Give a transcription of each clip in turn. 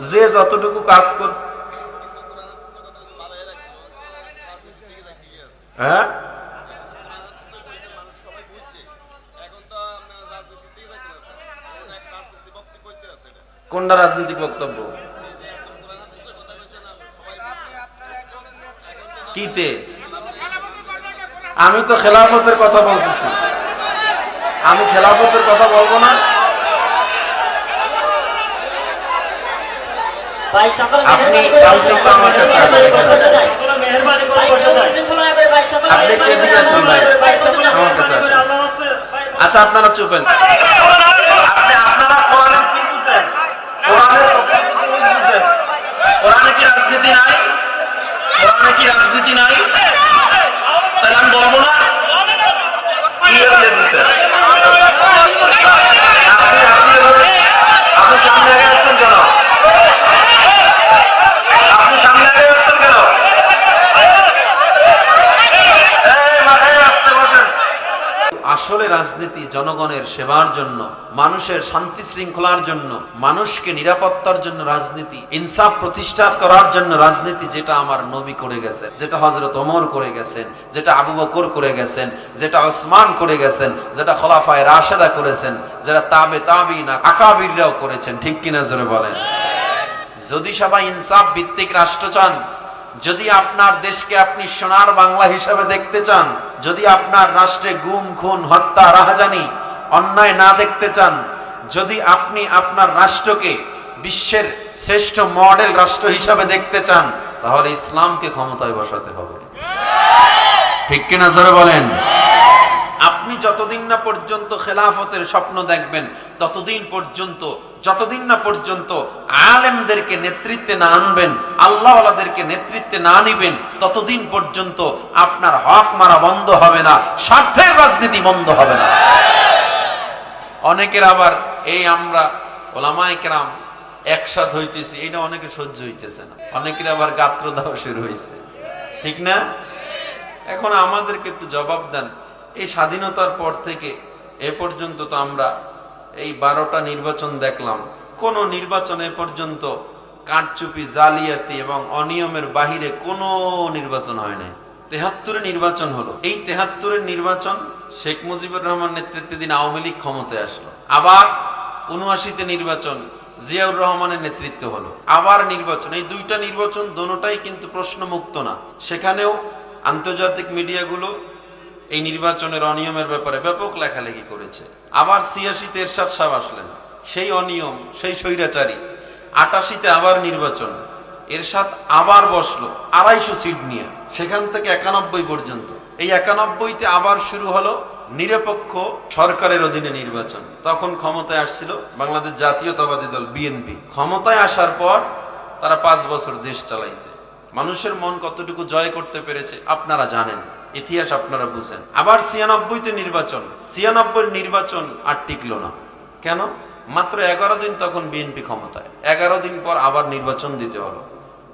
যে যতটুকু কাজ কর হ্যাঁ? কোনটা রাজনৈতিক বক্তব্য? কিতে? আমি তো খেলাফতের কথা বলতেছি। আমি খেলাফতের কথা বলব না ভাই সকলে আপনি কাউকে তো আমার কাছে আসবেন। সকলে আপনি এদিকে আসুন ভাই। আমার কাছে আসুন। আচ্ছা আপনারা চুপেন আপনি আপনারা কোরআনে কি বুঝেন কোরআনের কথা কি বুঝেন কোরআনে কি রাজনীতি নাই? কোরআনে কি রাজনীতি নাই? তাহলে আমি বলব না? আপনি আপনি আপনি সামনে আগে আসছেন কেন আপনি সামনে আগে আসছেন কেন এই মাথায় আসতে বসেন আসলে রাজনীতি জনগণের সেবার জন্য, মানুষের শান্তি শৃঙ্খলার জন্য, মানুষকে নিরাপত্তার জন্য রাজনীতি, ইনসাফ প্রতিষ্ঠা করার জন্য রাজনীতি যেটা আমার নবী করে গেছেন, যেটা হজরত ওমর করে গেছেন, যেটা আবু বকর করে গেছেন, যেটা ওসমান করে গেছেন, যেটা খলাফায় রাশেদা করেছেন যেটা তাবে তাবিনা, আকাবিররাও করেছেন, ঠিক কিনা জোরে বলেন? যদি সবাই ইনসাফ ভিত্তিক রাষ্ট্র চান যদি আপনার দেশকে আপনি সোনার বাংলা হিসাবে দেখতে চান, যদি আপনার রাষ্ট্রে গুম, খুন, হত্যা, রাহাজানি, অন্যায় না দেখতে চান, যদি আপনি আপনার রাষ্ট্রকে বিশ্বের শ্রেষ্ঠ মডেল রাষ্ট্র হিসাবে দেখতে চান, তাহলে ইসলামকে ক্ষমতায় বসাতে হবে। ঠিক কিনা বলেন? আপনি যতদিন না পর্যন্ত খেলাফতের স্বপ্ন দেখবেন, ততদিন পর্যন্ত, যতদিন না পর্যন্ত আলেমদেরকে নেতৃত্বে না আনবেন, আল্লাহওয়ালাদেরকে নেতৃত্বে না নিবেন, ততদিন পর্যন্ত আপনার হক মারা বন্ধ হবে না, স্বার্থের রাজনীতি বন্ধ হবে না। অনেকের আবার এই আমরা ওলামায় কেরাম একসাথ হইতেছি, এটা অনেকে সহ্য হইতেছে না। অনেকের আবার গাত্র দেওয়া শুরু হয়েছে ঠিক না? এখন আমাদেরকে একটু জবাব দেন। এই স্বাধীনতার পর থেকে এ পর্যন্ত তো আমরা এই বারোটা নির্বাচন দেখলাম। কোন নির্বাচন এ পর্যন্ত কারচুপি, জালিয়াতি এবং অনিয়মের বাহিরে কোনো নির্বাচন হয় নাই। তেহাত্তরে নির্বাচন হলো। এই তেহাত্তরের নির্বাচন শেখ মুজিবুর রহমান নেতৃত্বে দিন আওয়ামী লীগ ক্ষমতায় আসলো। আবার উনআশিতে নির্বাচন জিয়াউর রহমানের নেতৃত্ব হলো। আবার নির্বাচন। এই দুইটা নির্বাচন, দোনোটাই কিন্তু প্রশ্নমুক্ত না। সেখানেও আন্তর্জাতিক মিডিয়াগুলো এই নির্বাচনের অনিয়মের ব্যাপারে ব্যাপক লেখালেখি করেছে। আবার ছিয়াশিতে এরশাদ সাহেব আসলেন। সেই অনিয়ম, সেই স্বৈরাচারী। আটাশিতে আবার নির্বাচন। এরশাদ আবার বসল, আড়াইশো সিট নিয়ে। সেখান থেকে একানব্বই পর্যন্ত। এই একানব্বইতে আবার শুরু হলো নিরপেক্ষ সরকারের অধীনে নির্বাচন। তখন ক্ষমতায় আসছিল বাংলাদেশ জাতীয়তাবাদী দল, বিএনপি। ক্ষমতায় আসার পর তারা পাঁচ বছর দেশ চালাইছে। মানুষের মন কতটুকু জয় করতে পেরেছে আপনারা জানেন। ইতিহাস আপনারা বুঝেন। আবার ছিয়ানব্বইতে নির্বাচন। ছিয়ানব্বই নির্বাচন আর টিকলো না। কেন? মাত্র এগারো দিন তখন বিএনপি ক্ষমতায়। এগারো দিন পর আবার নির্বাচন দিতে হলো।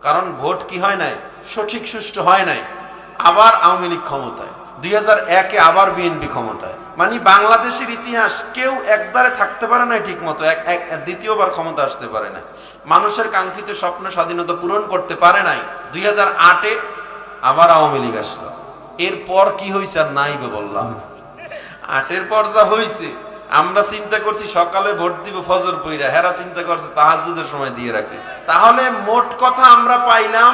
কারণ ভোট কি হয় নাই? সঠিক সুষ্ঠু হয় নাই। আবার আওয়ামী লীগ ক্ষমতায়। দুই হাজার একে আবার বিএনপি ক্ষমতায়। মানে বাংলাদেশের ইতিহাস কেউ একদারে থাকতে পারে না ঠিক মতো এক দ্বিতীয়বার ক্ষমতা আসতে পারে না মানুষের কাঙ্ক্ষিত স্বপ্ন স্বাধীনতা পূরণ করতে পারে নাই। দুই হাজার আটে আবার আওয়ামী লীগ আসলো। এরপর কি হয়েছে আর নাইবে বললাম। আটের পর যা হয়েছে আমরা চিন্তা করছি সকালে ভোট দিব ফজর পইরা, হেরা চিন্তা করছে তাহাজুদের সময় দিয়ে রাখি। তাহলে মোট কথা আমরা পাইলাম,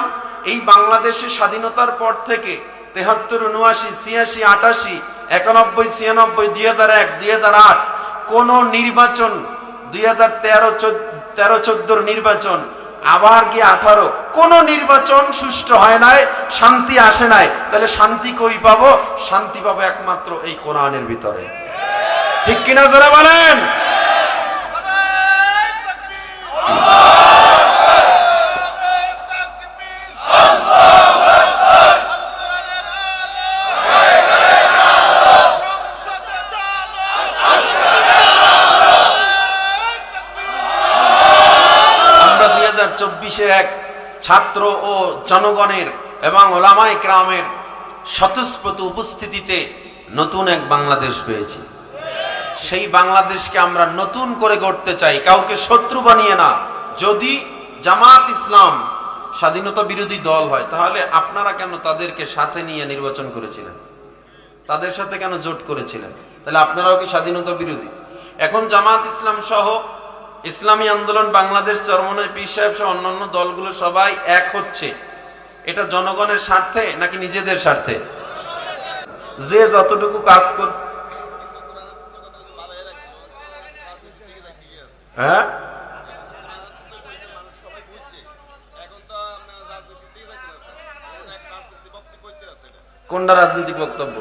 এই বাংলাদেশের স্বাধীনতার পর থেকে তেহাত্তর, উনআশি, ছিয়াশি, আটাশি, একানব্বই, ছিয়ানব্বই, দুই হাজার এক, দুই হাজার আট, কোন নির্বাচন, দুই হাজার তেরো তেরো, চোদ্দোর নির্বাচন আবার গিয়ে আঠারো? কোন নির্বাচন সুষ্ঠু হয় নাই, শান্তি আসে নাই। তাহলে শান্তি কই পাবো? শান্তি পাবো একমাত্র এই কোরআনের ভিতরে। ঠিক কিনা যারা বলেন আমরা দুই হাজার চব্বিশের এক ছাত্র ও জনগণের এবং ওলামাই গ্রামের স্বতঃস্ফূর্ত উপস্থিতিতে নতুন এক বাংলাদেশ পেয়েছি। সেই বাংলাদেশকে আমরা নতুন করে গড়তে চাই, কাউকে শত্রু বানিয়ে না। যদি জামাত ইসলাম স্বাধীনতা বিরোধী দল হয়, তাহলে আপনারা কেন তাদেরকে সাথে নিয়ে নির্বাচন করেছিলেন? তাদের সাথে কেন জোট করেছিলেন? তাহলে আপনারাও কি স্বাধীনতা বিরোধী? এখন জামাত ইসলাম সহ ইসলামী আন্দোলন বাংলাদেশ চরমনায় পীর সাহেব সহ অন্যান্য দলগুলো সবাই এক হচ্ছে। এটা জনগণের স্বার্থে নাকি নিজেদের স্বার্থে? যে যতটুকু কাজ কর হ্যাঁ? কোনটা রাজনৈতিক বক্তব্য?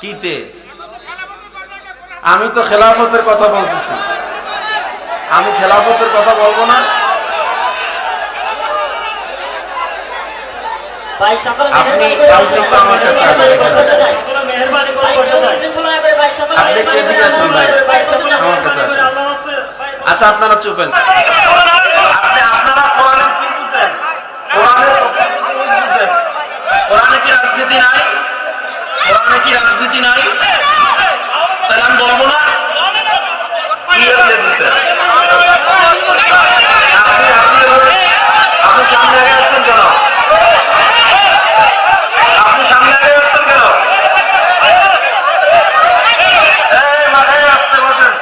কিতে? আমি তো খেলাফতের কথা বলতেছি। আমি খেলাফতের কথা বলব না। আপনি তো আমার কাছে আপনি আসুন ভাই। আমার কাছে আসুন। আচ্ছা আপনারা চুপেন আপনি আপনারা কোরআনের কি বুঝেন? কোরআনের কথা কি বুঝেন? কোরআনে কি রাজনীতি নাই? কোরআনে কি রাজনীতি নাই? তাহলে আমি বলব না ক্লিয়ার দিয়ে দিচ্ছেন আপনি আপনি এভাবে- আপনি সামনে আগে আসছেন কেন আপনি সামনে আগে আসছেন কেন এই মাথায় আসতে বসেন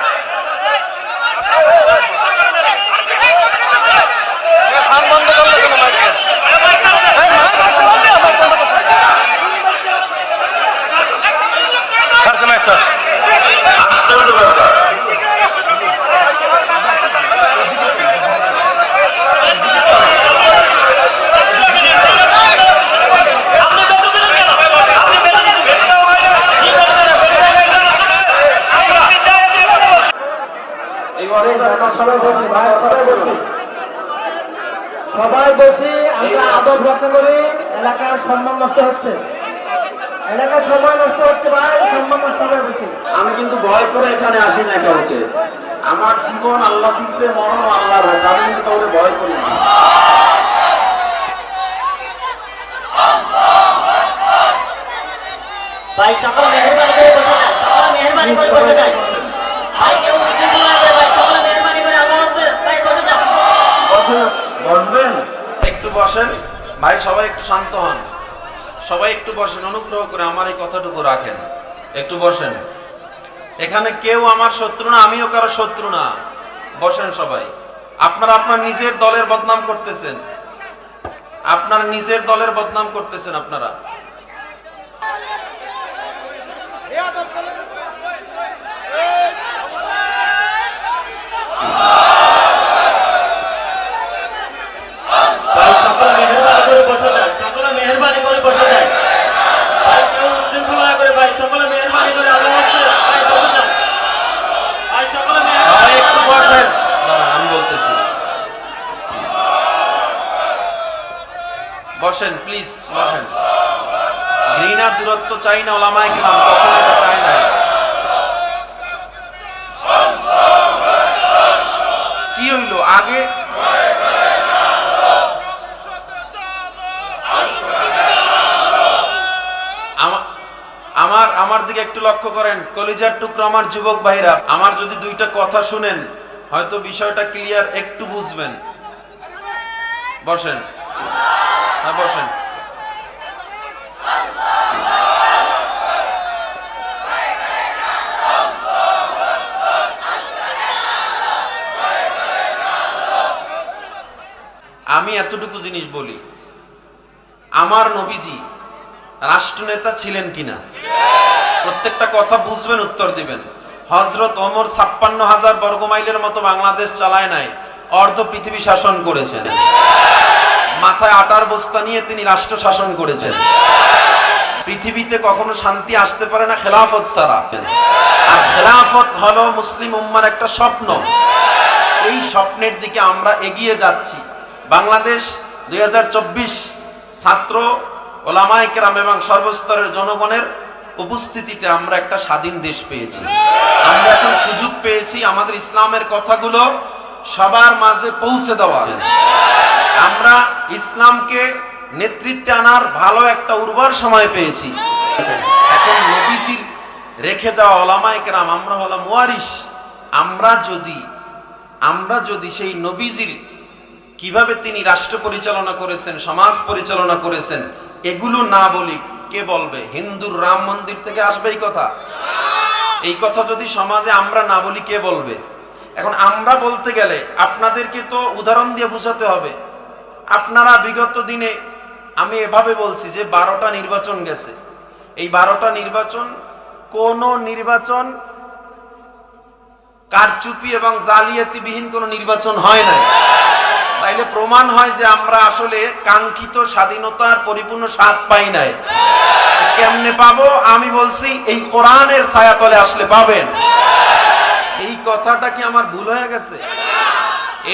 আশ্চর্য ব্যাপার সবাই বসে ভাই সবাই বসি। সবাই বসি আমরা আদব রক্ষা করি এলাকার সম্মান নষ্ট হচ্ছে। এলাকার সময় নষ্ট হচ্ছে ভাই সম্মান নষ্ট হয়ে বেশি আমি কিন্তু ভয় করে এখানে আসি না কাউকে। আমার জীবন আল্লাহ দিচ্ছে মরণ আল্লাহ। আমি কিন্তু কাউকে ভয় করি না ভাই সকলে মেহেরবানি করে বসে যায় সকলে মেহেরবানি করে বসে যায় ভাই কেউ শৃঙ্খলা করে ভাই সকলে মেহেরবানি করে আল্লাহ হাফেজ। ভাই বসে যান বসবেন একটু বসেন ভাই সবাই একটু শান্ত হন। সবাই একটু বসেন, অনুগ্রহ করে আমার এই কথাটুকু রাখেন। একটু বসেন। এখানে কেউ আমার শত্রু না, আমিও কারও শত্রু না। বসেন সবাই। আপনারা আপনার নিজের দলের বদনাম করতেছেন। আপনার নিজের দলের বদনাম করতেছেন আপনারা ভাই সকলে মেহেরবানি করে বসে যায় সকলে মেহেরবানি করে বসে যায় ভাই কেউ শৃঙ্খলা করে ভাই সকলে মেহেরবানি করে আল্লাহ হাফেজ। ভাই বসে যান ভাই সকলে মেহেরবানি সবাই একটু বসেন দাঁড়ান, আমি বলতেছি বসেন প্লিজ বসেন ঘৃণা দূরত্ব চাই না ওলামায় কিরাম কখনো এটা না কি হইল আগে আমার আমার দিকে একটু লক্ষ্য করেন। কলিজার টুকরো আমার যুবক ভাইরা, আমার যদি দুইটা কথা শুনেন, হয়তো বিষয়টা ক্লিয়ার একটু বুঝবেন। বসেন। হ্যাঁ বসেন। আমি এতটুকু জিনিস বলি, আমার নবীজি রাষ্ট্রনেতা ছিলেন কিনা? প্রত্যেকটা কথা বুঝবেন, উত্তর দিবেন। হজরত অমর ছাপ্পান্ন হাজার বর্গমাইলের মতো বাংলাদেশ চালায় নাই, অর্ধ পৃথিবী শাসন করেছেন। মাথায় আটার বস্তা নিয়ে তিনি রাষ্ট্র শাসন করেছেন। পৃথিবীতে কখনো শান্তি আসতে পারে না খেলাফত ছাড়া। আর খেলাফত হলো মুসলিম উম্মার একটা স্বপ্ন। এই স্বপ্নের দিকে আমরা এগিয়ে যাচ্ছি। বাংলাদেশ দুই হাজার চব্বিশ ছাত্র ওলামাই কেরাম এবং সর্বস্তরের জনগণের উপস্থিতিতে আমরা একটা স্বাধীন দেশ পেয়েছি। আমরা এখন সুযোগ পেয়েছি আমাদের ইসলামের কথাগুলো সবার মাঝে পৌঁছে দেওয়া আমরা ইসলামকে নেতৃত্বে আনার ভালো একটা উর্বর সময় পেয়েছি। এখন নবীজির রেখে যাওয়া ওলামাই কেরাম, আমরা হলাম ওয়ারিস আমরা যদি আমরা যদি সেই নবীজির কীভাবে তিনি রাষ্ট্র পরিচালনা করেছেন, সমাজ পরিচালনা করেছেন, এগুলো না বলি কে বলবে? হিন্দুর রাম মন্দির থেকে আসবে এই কথা? এই কথা যদি সমাজে আমরা না বলি, কে বলবে? এখন আমরা বলতে গেলে আপনাদেরকে তো উদাহরণ দিয়ে বোঝাতে হবে। আপনারা বিগত দিনে, আমি এভাবে বলছি যে বারোটা নির্বাচন গেছে। এই বারোটা নির্বাচন, কোন নির্বাচন কারচুপি এবং জালিয়াতিবিহীন কোনো নির্বাচন হয় নাই। তাইলে প্রমাণ হয় যে আমরা আসলে কাঙ্ক্ষিত স্বাধীনতার পরিপূর্ণ স্বাদ পাই নাই। কেমনে পাবো? আমি বলছি, এই কোরআনের ছায়াতলে আসলে পাবেন। এই কথাটা কি আমার ভুল হয়ে গেছে?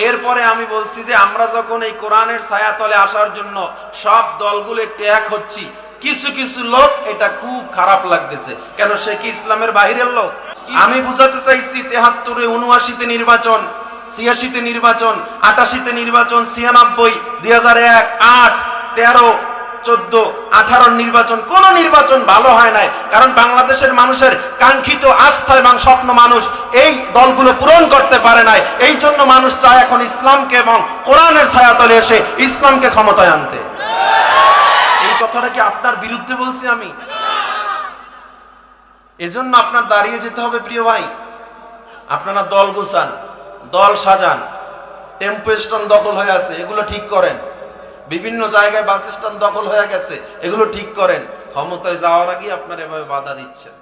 এরপরে আমি বলছি যে আমরা যখন এই কোরআনের ছায়াতলে আসার জন্য সব দলগুলো একটু এক হচ্ছি, কিছু কিছু লোক এটা খুব খারাপ লাগতেছে। কেন সে কি ইসলামের বাহিরের লোক? আমি বুঝাতে চাইছি তেহাত্তরে, উনআশিতে নির্বাচন। ছিয়াশিতে নির্বাচন, আটাশিতে নির্বাচন, ছিয়ানব্বই, দুই হাজার এক, আট, তেরো, চোদ্দ, আঠারো নির্বাচন, কোন নির্বাচন ভালো হয় নাই। কারণ বাংলাদেশের মানুষের কাঙ্ক্ষিত আস্থা এবং স্বপ্ন মানুষ এই দলগুলো পূরণ করতে পারে নাই। এই জন্য মানুষ চায় এখন ইসলামকে এবং কোরআনের ছায়াতলে এসে ইসলামকে ক্ষমতায় আনতে। এই কথাটা কি আপনার বিরুদ্ধে বলছি আমি? এজন্য আপনার দাঁড়িয়ে যেতে হবে প্রিয় ভাই। আপনারা দল গোছান। দল সাজান, টেম্পো স্ট্যান্ড দখল হয়ে আছে, এগুলো ঠিক করেন। বিভিন্ন জায়গায় বাস স্ট্যান্ড দখল হয়ে গেছে, এগুলো ঠিক করেন। ক্ষমতায় যাওয়ার আগে আপনার এভাবে বাধা দিচ্ছেন।